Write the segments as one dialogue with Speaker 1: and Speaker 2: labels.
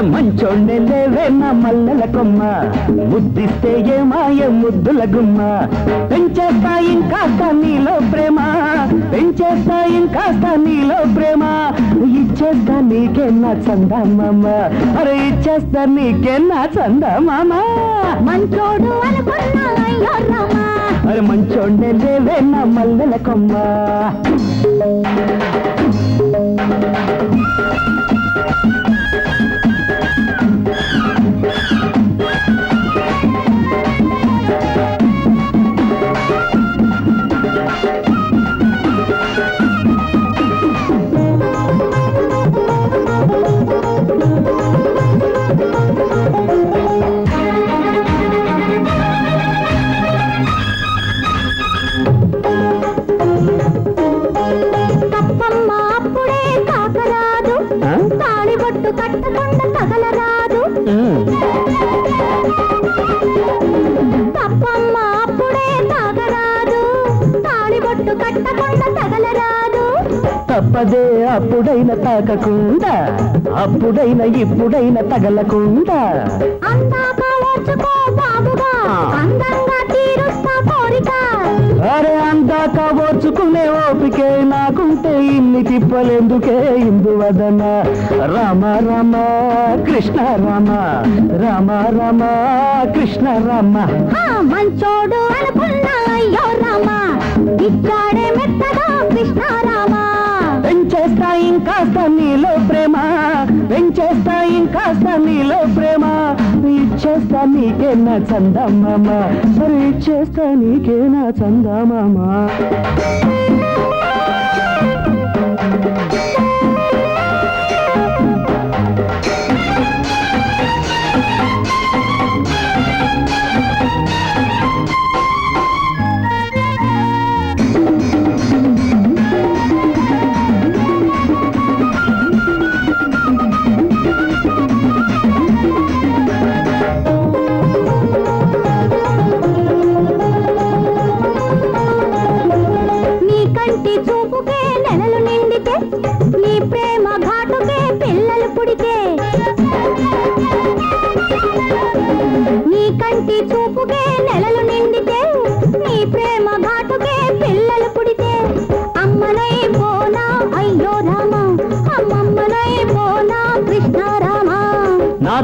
Speaker 1: మంచోండేవే నా మల్లెల కొమ్మ. ముద్దిస్తే ఏమాయ ముద్దుల గుమ్మ. పెంచేస్తా ఇంకాస్త నీలో ప్రేమ. పెంచేస్తా ఇంకాస్త నీలో ప్రేమ. ఇచ్చేస్తా నీకే నా చందమామ? అరే ఇచ్చేస్తా నీకే నా చందమామ?
Speaker 2: మంచోడు
Speaker 1: అరే మంచోండే లేవే నా మల్లెల కొమ్మ
Speaker 2: తప్పమ్మ
Speaker 1: తప్పదే అప్పుడైన తాకకుండా అప్పుడైన ఇప్పుడైన తగలకుండా. అరే అందాక ఓర్చుకునే ఓపికే నాకుంటే ఇన్ని తిప్పలేందుకే ఇందువదన రామ రామ కృష్ణ రామ రామ రామ కృష్ణ రామ.
Speaker 2: మంచోడు అనుకున్నా అయ్యో రామా? ఇచ్చాడే మెత్తగా కృష్ణారామా.
Speaker 1: పెంచేస్తా ఇంకాస్త నీలో ప్రేమ పెంచేస్తా ఇంకాస్త నీలో ప్రేమ. ఇచ్చేస్తా నీకే నా చందమామ మరి ఇచ్చేస్తా నీకే నా చందమామ.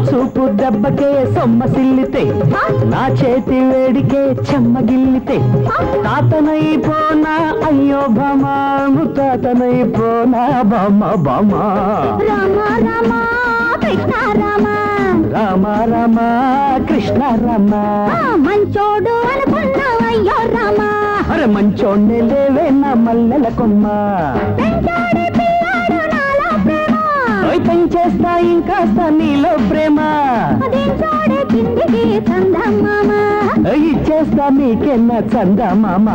Speaker 1: చూపు దెబ్బకే సొమ్మసిల్లితే నా చేతి వేడికే చెమ్మగిల్లితే తాతనైపోనా అయ్యో భమా తాతనైపోనా బమ బమ.
Speaker 2: రామ రామ కృష్ణారామ
Speaker 1: రామ. రామ కృష్ణ రామ.
Speaker 2: మంచోడు అయ్యో రామా.
Speaker 1: అరే మంచోండే లేవే నా మల్లెల కొమ్మ. పెంచేస్తా ఇంకాస్త నీలో ప్రేమ. ఇచ్చేస్తా నీకే నా చందమామ